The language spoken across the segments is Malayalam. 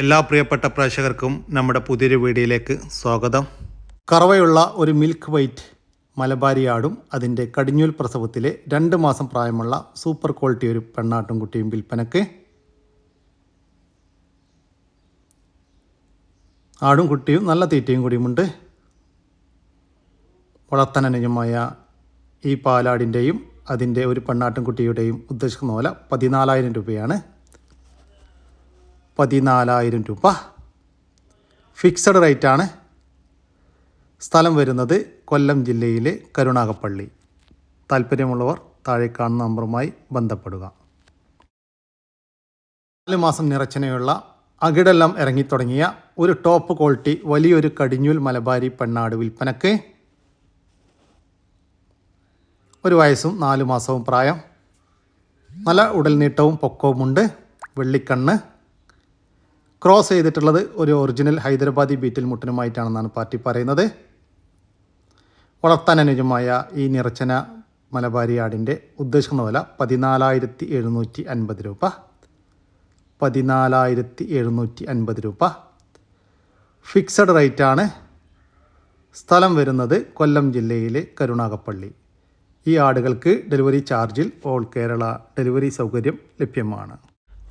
എല്ലാ പ്രിയപ്പെട്ട പ്രേക്ഷകർക്കും നമ്മുടെ പുതിയൊരു വീഡിയോയിലേക്ക് സ്വാഗതം. കറവയുള്ള ഒരു മിൽക്ക് വൈറ്റ് മലബാരി ആടും അതിന്റെ കടിഞ്ഞൂൽ പ്രസവത്തിലെ രണ്ട് മാസം പ്രായമുള്ള സൂപ്പർ ക്വാളിറ്റി ഒരു പെണ്ണാട്ടും കുട്ടിയും വിൽപ്പനക്ക്. ആടും കുട്ടിയും നല്ല തീറ്റയും കൂടിയുമുണ്ട്. വളർത്തനനുജമായ ഈ പാലാടിന്റെയും അതിന്റെ ഒരു പെണ്ണാട്ടും കുട്ടിയുടെയും ഉദ്ദേശിക്കുന്ന പോലെ പതിനാലായിരം രൂപയാണ്. പതിനാലായിരം രൂപ. ഫിക്സഡ് റേറ്റാണ് സ്ഥലം വരുന്നത് കൊല്ലം ജില്ലയിലെ കരുണാകപ്പള്ളി താല്പര്യമുള്ളവർ താഴെ കാണുന്ന നമ്പറുമായി ബന്ധപ്പെടുക. നാല് മാസം നിറച്ചനയുള്ള അകിടെല്ലാം ഇറങ്ങിത്തുടങ്ങിയ ഒരു ടോപ്പ് ക്വാളിറ്റി വലിയൊരു കടിഞ്ഞൂൽ മലബാരി പെണ്ണാട് വിൽപ്പനക്ക് ഒരു വയസ്സും നാല് മാസവും പ്രായം. നല്ല ഉടൽ നീട്ടവും പൊക്കവുമുണ്ട്. വെള്ളിക്കണ്ണ്. ക്രോസ് ചെയ്തിട്ടുള്ളത് ഒരു ഒറിജിനൽ ഹൈദരാബാദി ബീറ്റിൽ മുട്ടനുമായിട്ടാണെന്നാണ് പാർട്ടി പറയുന്നത്. വളർത്താൻ അനുജമായ ഈ നിറച്ചന മലബാരി ആടിന്റെ ഉദ്ദേശിക്കുന്ന വില പതിനാലായിരത്തി എഴുന്നൂറ്റി അൻപത് രൂപ. പതിനാലായിരത്തി എഴുന്നൂറ്റി അൻപത് രൂപ. ഫിക്സഡ് റേറ്റാണ്. സ്ഥലം വരുന്നത് കൊല്ലം ജില്ലയിലെ കരുണാകപ്പള്ളി ഈ ആടുകൾക്ക് ഡെലിവറി ചാർജിൽ ഓൾ കേരള ഡെലിവറി സൗകര്യം ലഭ്യമാണ്.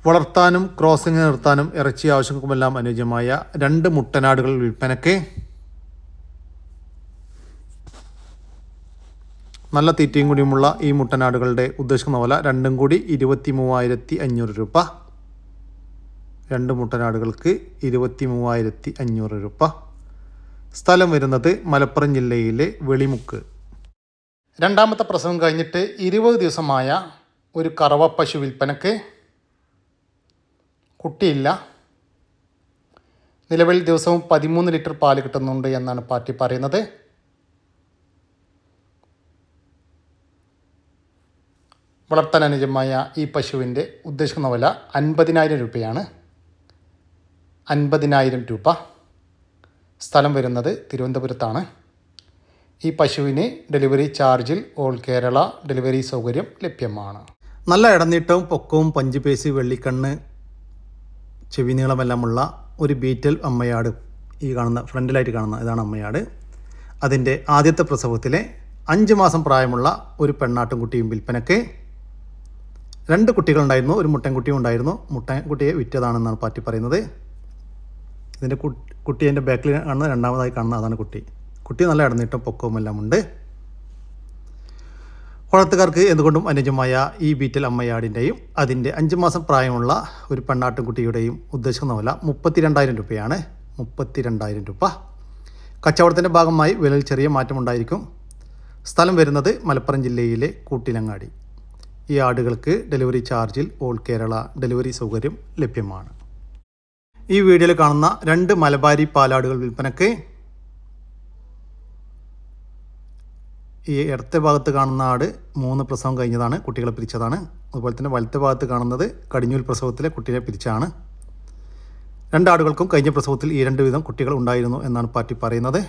വളർത്താനും ക്രോസിംഗ് നിർത്താനും ഇറച്ചി ആവശ്യങ്ങൾക്കുമെല്ലാം അനുയോജ്യമായ രണ്ട് മുട്ടനാടുകൾ വിൽപ്പനയ്ക്ക് നല്ല തീറ്റയും കൂടിയുമുള്ള ഈ മുട്ടനാടുകളുടെ ഉദ്ദേശിക്കുന്ന വില രണ്ടും കൂടി ഇരുപത്തി മൂവായിരത്തി അഞ്ഞൂറ് രൂപ. രണ്ട് മുട്ടനാടുകൾക്ക് ഇരുപത്തി മൂവായിരത്തി അഞ്ഞൂറ് രൂപ. സ്ഥലം വരുന്നത് മലപ്പുറം ജില്ലയിലെ വെളിമുക്ക്. രണ്ടാമത്തെ പ്രസവം കഴിഞ്ഞിട്ട് ഇരുപത് ദിവസമായ ഒരു കറവ പശു കുട്ടിയില്ല. നിലവിൽ ദിവസവും പതിമൂന്ന് ലിറ്റർ പാൽ കിട്ടുന്നുണ്ട് എന്നാണ് പാർട്ടി പറയുന്നത്. വളർത്താൻ അനുജമായ ഈ പശുവിന്റെ ഉദ്ദേശിക്കുന്ന വില അൻപതിനായിരം രൂപയാണ്. അൻപതിനായിരം രൂപ. സ്ഥലം വരുന്നത് തിരുവനന്തപുരത്താണ്. ഈ പശുവിന് ഡെലിവറി ചാർജിൽ ഓൾ കേരള ഡെലിവറി സൗകര്യം ലഭ്യമാണ്. നല്ല ഇടനീട്ടവും പൊക്കവും പഞ്ചുപേശി വെള്ളിക്കണ്ണ് ചെവി നീളമെല്ലാമുള്ള ഒരു ബീറ്റൽ അമ്മയാട് ഈ കാണുന്ന ഫ്രണ്ടിലായിട്ട് കാണുന്ന ഇതാണ് അമ്മയാട്. അതിന്റെ ആദ്യത്തെ പ്രസവത്തിലെ അഞ്ച് മാസം പ്രായമുള്ള ഒരു പെണ്ണാട്ടും കുട്ടിയും വിൽപ്പനയ്ക്ക് രണ്ട് കുട്ടികളുണ്ടായിരുന്നു ഒരു മുട്ടൻകുട്ടിയും ഉണ്ടായിരുന്നു. മുട്ടൻകുട്ടിയെ വിറ്റതാണെന്നാണ് പാറ്റി പറയുന്നത്. ഇതിന്റെ കുട്ടി എന്റെ ബാക്കിൽ കാണുന്ന രണ്ടാമതായി കാണുന്ന അതാണ് കുട്ടി. കുട്ടി നല്ല ഇടനീട്ടം പൊക്കവും എല്ലാം ഉണ്ട് വളർത്തുകാർക്ക് എന്തുകൊണ്ടും അനുജമായ ഈ ബീറ്റൽ അമ്മയാടിന്റെയും അതിന്റെ അഞ്ച് മാസം പ്രായമുള്ള ഒരു പെണ്ണാട്ടും കുട്ടിയുടെയും ഉദ്ദേശിക്കുന്ന വില മുപ്പത്തി രണ്ടായിരം രൂപയാണ്. മുപ്പത്തി രണ്ടായിരം രൂപ. കച്ചവടത്തിന്റെ ഭാഗമായി വിലയിൽ ചെറിയ മാറ്റമുണ്ടായിരിക്കും. സ്ഥലം വരുന്നത് മലപ്പുറം ജില്ലയിലെ കൂട്ടിലങ്ങാടി. ഈ ആടുകൾക്ക് ഡെലിവറി ചാർജിൽ ഓൾ കേരള ഡെലിവറി സൗകര്യം ലഭ്യമാണ്. ഈ വീഡിയോയിൽ കാണുന്ന രണ്ട് മലബാരി പാലാടുകൾ വിൽപ്പനയ്ക്ക് ഈ ഇടത്തെ ഭാഗത്ത് കാണുന്ന ആട് മൂന്ന് പ്രസവം കഴിഞ്ഞതാണ് കുട്ടികളെ പിരിച്ചതാണ്. അതുപോലെ തന്നെ വലത്തെ ഭാഗത്ത് കാണുന്നത് കടിഞ്ഞൂൽ പ്രസവത്തിലെ കുട്ടിയെ പിരിച്ചാണ്. രണ്ടാടുകൾക്കും കഴിഞ്ഞ പ്രസവത്തിൽ ഈ രണ്ട് വിധം കുട്ടികൾ ഉണ്ടായിരുന്നു എന്നാണ് പാർട്ടി പറയുന്നത്.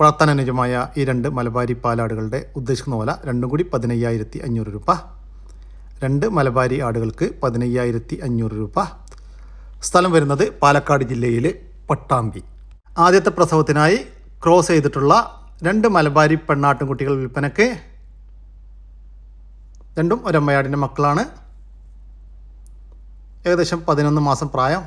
വളർത്താൻ അനുജമായ ഈ രണ്ട് മലബാരി പാലാടുകളുടെ ഉദ്ദേശിക്കുന്ന പോലെ രണ്ടും കൂടി പതിനയ്യായിരത്തി അഞ്ഞൂറ് രൂപ. രണ്ട് മലബാരി ആടുകൾക്ക് പതിനയ്യായിരത്തി അഞ്ഞൂറ് രൂപ. സ്ഥലം വരുന്നത് പാലക്കാട് ജില്ലയിലെ പട്ടാമ്പി. ആദ്യത്തെ പ്രസവത്തിനായി ക്രോസ് ചെയ്തിട്ടുള്ള രണ്ട് മലബാരി പെണ്ണാട്ടും കുട്ടികൾ വിൽപ്പനയ്ക്ക് രണ്ടും ഒരമ്മയാടിന്റെ മക്കളാണ്. ഏകദേശം പതിനൊന്ന് മാസം പ്രായം.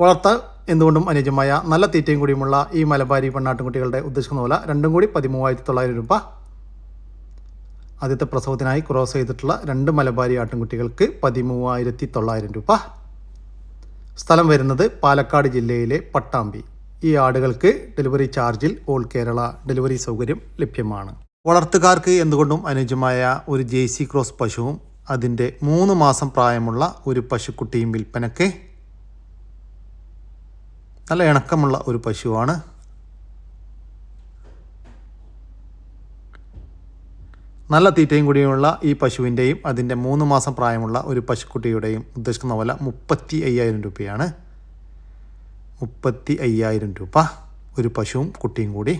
വളർത്ത എന്തുകൊണ്ടും അനുയോജ്യമായ നല്ല തീറ്റയും കൂടിയുമുള്ള ഈ മലബാരി പെണ്ണാട്ടുംകുട്ടികളുടെ ഉദ്ദേശിക്കുന്ന വില രണ്ടും കൂടി പതിമൂവായിരത്തി തൊള്ളായിരം രൂപ. ആദ്യത്തെ പ്രസവത്തിനായി ക്രോസ് ചെയ്തിട്ടുള്ള രണ്ട് മലബാരി ആട്ടിൻകുട്ടികൾക്ക് പതിമൂവായിരത്തി തൊള്ളായിരം രൂപ. സ്ഥലം വരുന്നത് പാലക്കാട് ജില്ലയിലെ പട്ടാമ്പി. ഈ ആടുകൾക്ക് ഡെലിവറി ചാർജിൽ ഓൾ കേരള ഡെലിവറി സൗകര്യം ലഭ്യമാണ്. വളർത്തുകാർക്ക് എന്തുകൊണ്ടും അനുയോജ്യമായ ഒരു ജെ സി ക്രോസ് പശുവും അതിന്റെ മൂന്ന് മാസം പ്രായമുള്ള ഒരു പശുക്കുട്ടിയും വിൽപ്പനയ്ക്ക് നല്ല ഇണക്കമുള്ള ഒരു പശുവാണ്. നല്ല തീറ്റയും കൂടിയുമുള്ള ഈ പശുവിന്റെയും അതിന്റെ മൂന്ന് മാസം പ്രായമുള്ള ഒരു പശുക്കുട്ടിയുടെയും ഉദ്ദേശിക്കുന്ന വില മുപ്പത്തി അയ്യായിരം രൂപയാണ്. മുപ്പത്തി അയ്യായിരം രൂപ ഒരു പശുവും കുട്ടിയും കൂടി.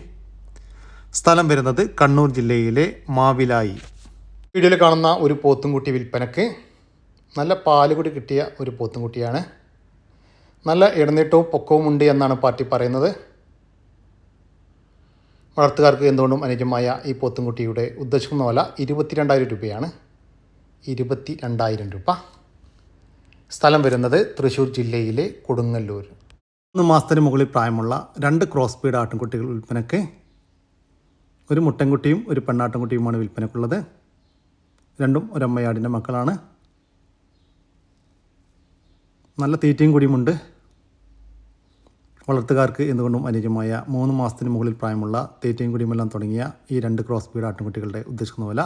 സ്ഥലം വരുന്നത് കണ്ണൂർ ജില്ലയിലെ മാവിലായി. വീഡിയോയിൽ കാണുന്ന ഒരു പോത്തുംകുട്ടി വിൽപ്പനക്ക് നല്ല പാൽ കൂടി കിട്ടിയ ഒരു പോത്തുംകുട്ടിയാണ്. നല്ല ഇടനീട്ടവും പൊക്കവും ഉണ്ട് എന്നാണ് പാർട്ടി പറയുന്നത്. വളർത്തുകാർക്ക് എന്തുകൊണ്ടും അനുജമായ ഈ പോത്തുംകുട്ടിയുടെ ഉദ്ദേശിക്കുന്ന വില ഇരുപത്തിരണ്ടായിരം രൂപയാണ്. ഇരുപത്തി രണ്ടായിരം രൂപ. സ്ഥലം വരുന്നത് തൃശ്ശൂർ ജില്ലയിലെ കൊടുങ്ങല്ലൂർ. മൂന്ന് മാസത്തിന് മുകളിൽ പ്രായമുള്ള രണ്ട് ക്രോസ് ബീഡ് ആട്ടിൻകുട്ടികൾ വിൽപ്പനയ്ക്ക് ഒരു മുട്ടൻകുട്ടിയും ഒരു പെണ്ണാട്ടിൻകുട്ടിയുമാണ് വിൽപ്പനയ്ക്കുള്ളത്. രണ്ടും ഒരമ്മയാടിന്റെ മക്കളാണ്. നല്ല തീറ്റയും കൂടിയുമുണ്ട്. വളർത്തുകാർക്ക് എന്തുകൊണ്ടും അനുയോജ്യമായ മൂന്ന് മാസത്തിന് മുകളിൽ പ്രായമുള്ള തീറ്റയും കുടിയുമെല്ലാം തുടങ്ങിയ ഈ രണ്ട് ക്രോസ് ബീഡ് ആട്ടിൻകുട്ടികളുടെ ഉദ്ദേശിക്കുന്ന വില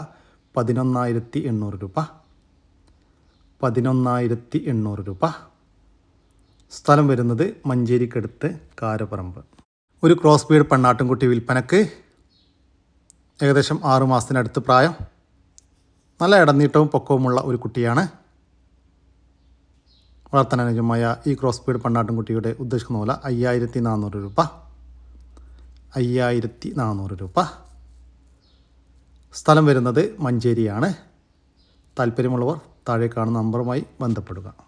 പതിനൊന്നായിരത്തി എണ്ണൂറ് രൂപ. പതിനൊന്നായിരത്തി എണ്ണൂറ് രൂപ. സ്ഥലം വരുന്നത് മഞ്ചേരിക്കടുത്ത് കാരപ്പറമ്പ് ഒരു ക്രോസ് ബീഡ് പെണ്ണാട്ടിൻകുട്ടി വിൽപ്പനക്ക് ഏകദേശം ആറു മാസത്തിനടുത്ത് പ്രായം. നല്ല ഇടനീട്ടവും പൊക്കവുമുള്ള ഒരു കുട്ടിയാണ്. വളർത്തനുജമായ ഈ ക്രോസ് ബീഡ് പെണ്ണാട്ടിൻകുട്ടിയുടെ ഉദ്ദേശിക്കുന്ന പോലെ അയ്യായിരത്തി നാനൂറ് രൂപ. അയ്യായിരത്തി നാനൂറ് രൂപ. സ്ഥലം വരുന്നത് മഞ്ചേരിയാണ്. താല്പര്യമുള്ളവർ താഴെ കാണുന്ന നമ്പറുമായി ബന്ധപ്പെടുക.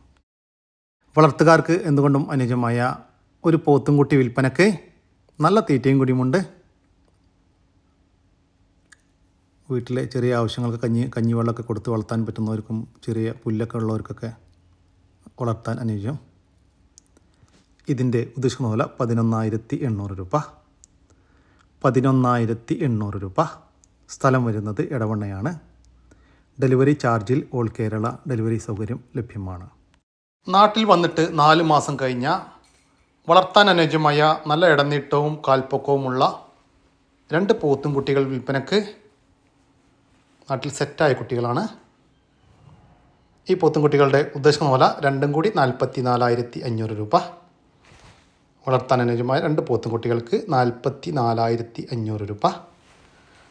വളർത്തുകാർക്ക് എന്തുകൊണ്ടും അനുജമായ ഒരു പോത്തും കുട്ടി വിൽപ്പനക്ക് നല്ല തീറ്റയും കൂടിയുമുണ്ട്. വീട്ടിലെ ചെറിയ ആവശ്യങ്ങൾക്ക് കഞ്ഞി കഞ്ഞിവെള്ളമൊക്കെ കൊടുത്ത് വളർത്താൻ പറ്റുന്നവർക്കും ചെറിയ പുല്ലൊക്കെ ഉള്ളവർക്കൊക്കെ വളർത്താൻ അനുയോജ്യം. ഇതിന്റെ ഉദ്ദേശിക്കുന്ന വില പതിനൊന്നായിരത്തി എണ്ണൂറ് രൂപ. പതിനൊന്നായിരത്തി എണ്ണൂറ് രൂപ. സ്ഥലം വരുന്നത് ഇടവണ്ണയാണ് ഡെലിവറി ചാർജിൽ ഓൾ കേരള ഡെലിവറി സൗകര്യം ലഭ്യമാണ്. നാട്ടിൽ വന്നിട്ട് നാല് മാസം കഴിഞ്ഞ വളർത്താൻ അനുയോജ്യമായ നല്ല ഇടനീട്ടവും കാൽപ്പൊക്കവുമുള്ള രണ്ട് പോത്തും കുട്ടികൾ വിൽപ്പനക്ക് നാട്ടിൽ സെറ്റായ കുട്ടികളാണ്. ഈ പോത്തും കുട്ടികളുടെ ഉദ്ദേശിക്കുന്ന പോലെ രണ്ടും കൂടി നാൽപ്പത്തി നാലായിരത്തി അഞ്ഞൂറ് രൂപ. വളർത്താൻ അനുയോജ്യമായ രണ്ട് പോത്തും കുട്ടികൾക്ക് നാൽപ്പത്തി നാലായിരത്തി അഞ്ഞൂറ് രൂപ.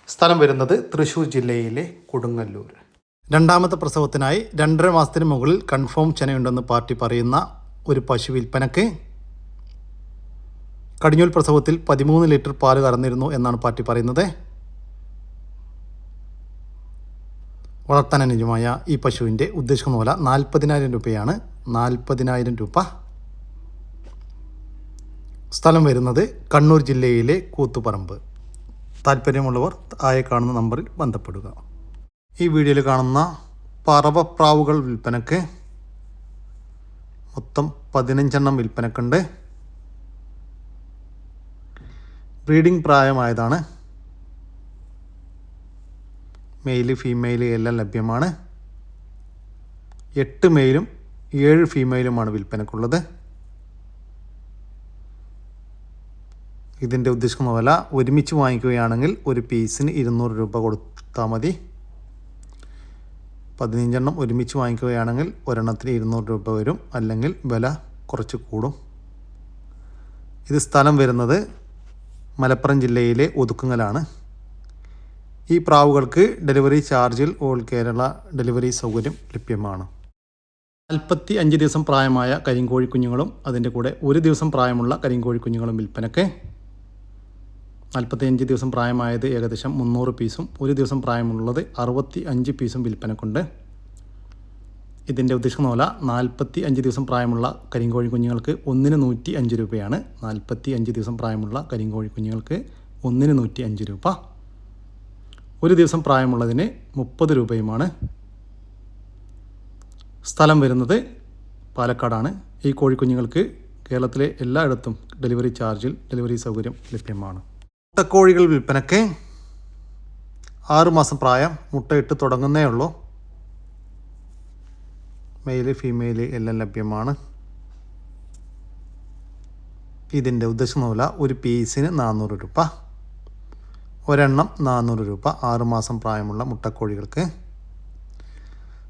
സ്ഥലം വരുന്നത് തൃശ്ശൂർ ജില്ലയിലെ കൊടുങ്ങല്ലൂർ. രണ്ടാമത്തെ പ്രസവത്തിനായി രണ്ടര മാസത്തിന് മുകളിൽ കൺഫേം ചെനയുണ്ടെന്ന് പാർട്ടി പറയുന്ന ഒരു പശു വിൽപ്പനക്ക് കടിഞ്ഞൂൽ പ്രസവത്തിൽ പതിമൂന്ന് ലിറ്റർ പാൽ കറന്നിരുന്നു എന്നാണ് പാർട്ടി പറയുന്നത്. വളർത്താൻ അനുയോജ്യമായ ഈ പശുവിന്റെ ഉദ്ദേശിക്കുന്ന മൂല നാൽപ്പതിനായിരം രൂപയാണ്. നാൽപ്പതിനായിരം രൂപ. സ്ഥലം വരുന്നത് കണ്ണൂർ ജില്ലയിലെ കൂത്തുപറമ്പ്. താല്പര്യമുള്ളവർ താഴെ കാണുന്ന നമ്പറിൽ ബന്ധപ്പെടുക. ഈ വീഡിയോയിൽ കാണുന്ന പറവപ്രാവുകൾ വിൽപ്പനക്ക് മൊത്തം പതിനഞ്ചെണ്ണം വിൽപ്പനക്കുണ്ട്. ബ്രീഡിംഗ് പ്രായമായതാണ്. മെയിൽ ഫീമെയിൽ എല്ലാം ലഭ്യമാണ്. എട്ട് മെയിലും ഏഴ് ഫീമെയിലുമാണ് വിൽപ്പനക്കുള്ളത്. ഇതിന്റെ ഉദ്ദേശിക്കുന്ന ഒരുമിച്ച് വാങ്ങിക്കുകയാണെങ്കിൽ ഒരു പീസിന് ഇരുന്നൂറ് രൂപ കൊടുത്താൽ മതി. പതിനഞ്ചെണ്ണം ഒരുമിച്ച് വാങ്ങിക്കുകയാണെങ്കിൽ ഒരെണ്ണത്തിന് ഇരുന്നൂറ് രൂപ വരും. അല്ലെങ്കിൽ വില കുറച്ച് കൂടും. ഇത് സ്ഥലം വരുന്നത് മലപ്പുറം ജില്ലയിലെ ഒതുക്കുങ്ങലാണ്. ഈ പ്രാവുകൾക്ക് ഡെലിവറി ചാർജിൽ ഓൾ കേരള ഡെലിവറി സൗകര്യം ലഭ്യമാണ്. നാൽപ്പത്തി അഞ്ച് ദിവസം പ്രായമായ കരിങ്കോഴി കുഞ്ഞുങ്ങളും അതിന്റെ കൂടെ ഒരു ദിവസം പ്രായമുള്ള കരിങ്കോഴി കുഞ്ഞുങ്ങളും വിൽപ്പനയ്ക്ക് നാൽപ്പത്തിയഞ്ച് ദിവസം പ്രായമായത് ഏകദേശം മുന്നൂറ് പീസും ഒരു ദിവസം പ്രായമുള്ളത് അറുപത്തി അഞ്ച് പീസും വിൽപ്പനക്കുണ്ട്. ഇതിന്റെ ഉദ്ദേശിക്കുന്ന നാൽപ്പത്തി അഞ്ച് ദിവസം പ്രായമുള്ള കരിങ്കോഴി കുഞ്ഞുങ്ങൾക്ക് ഒന്നിന് നൂറ്റി അഞ്ച് രൂപയാണ്. നാൽപ്പത്തി അഞ്ച് ദിവസം പ്രായമുള്ള കരിങ്കോഴി കുഞ്ഞുങ്ങൾക്ക് ഒന്നിന് നൂറ്റി അഞ്ച് രൂപ. ഒരു ദിവസം പ്രായമുള്ളതിന് മുപ്പത് രൂപയുമാണ്. സ്ഥലം വരുന്നത് പാലക്കാടാണ്. ഈ കോഴിക്കുഞ്ഞുങ്ങൾക്ക് കേരളത്തിലെ എല്ലായിടത്തും ഡെലിവറി ചാർജിൽ ഡെലിവറി സൗകര്യം ലഭ്യമാണ്. മുട്ടക്കോഴികൾ വിൽപ്പനയ്ക്ക് ആറുമാസം പ്രായം മുട്ടയിട്ട് തുടങ്ങുന്നേ ഉള്ളൂ. മെയിൽ ഫീമെയിൽ എല്ലാം ലഭ്യമാണ്. ഇതിന്റെ ഉദ്ദേശം വില ഒരു പീസിന് നാനൂറ് രൂപ. ഒരെണ്ണം നാനൂറ് രൂപ ആറുമാസം പ്രായമുള്ള മുട്ടക്കോഴികൾക്ക്.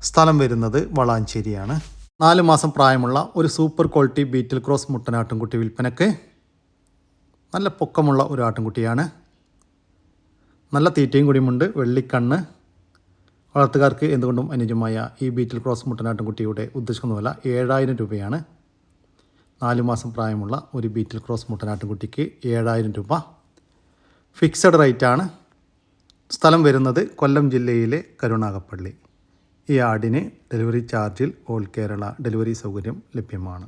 സ്ഥലം വരുന്നത് വളാഞ്ചേരിയാണ്. നാല് മാസം പ്രായമുള്ള ഒരു സൂപ്പർ ക്വാളിറ്റി ബീറ്റിൽ ക്രോസ് മുട്ടനാട്ടുംകുട്ടി വിൽപ്പനക്ക് നല്ല പൊക്കമുള്ള ഒരു ആട്ടിൻകുട്ടിയാണ്. നല്ല തീറ്റയും കൂടിയുമുണ്ട്. വെള്ളിക്കണ്ണ്. വളർത്തുകാർക്ക് എന്തുകൊണ്ടും അനുജമായ ഈ ബീറ്റിൽ ക്രോസ് മുട്ടനാട്ടിൻകുട്ടിയുടെ ഉദ്ദേശിക്കുന്ന വില ഏഴായിരം രൂപയാണ്. നാല് മാസം പ്രായമുള്ള ഒരു ബീറ്റിൽ ക്രോസ് മുട്ടനാട്ടിൻകുട്ടിക്ക് ഏഴായിരം രൂപ. ഫിക്സഡ് റേറ്റാണ്. സ്ഥലം വരുന്നത് കൊല്ലം ജില്ലയിലെ കരുണാകപ്പള്ളി. ഈ ആടിന് ഡെലിവറി ചാർജിൽ ഓൾ കേരള ഡെലിവറി സൗകര്യം ലഭ്യമാണ്.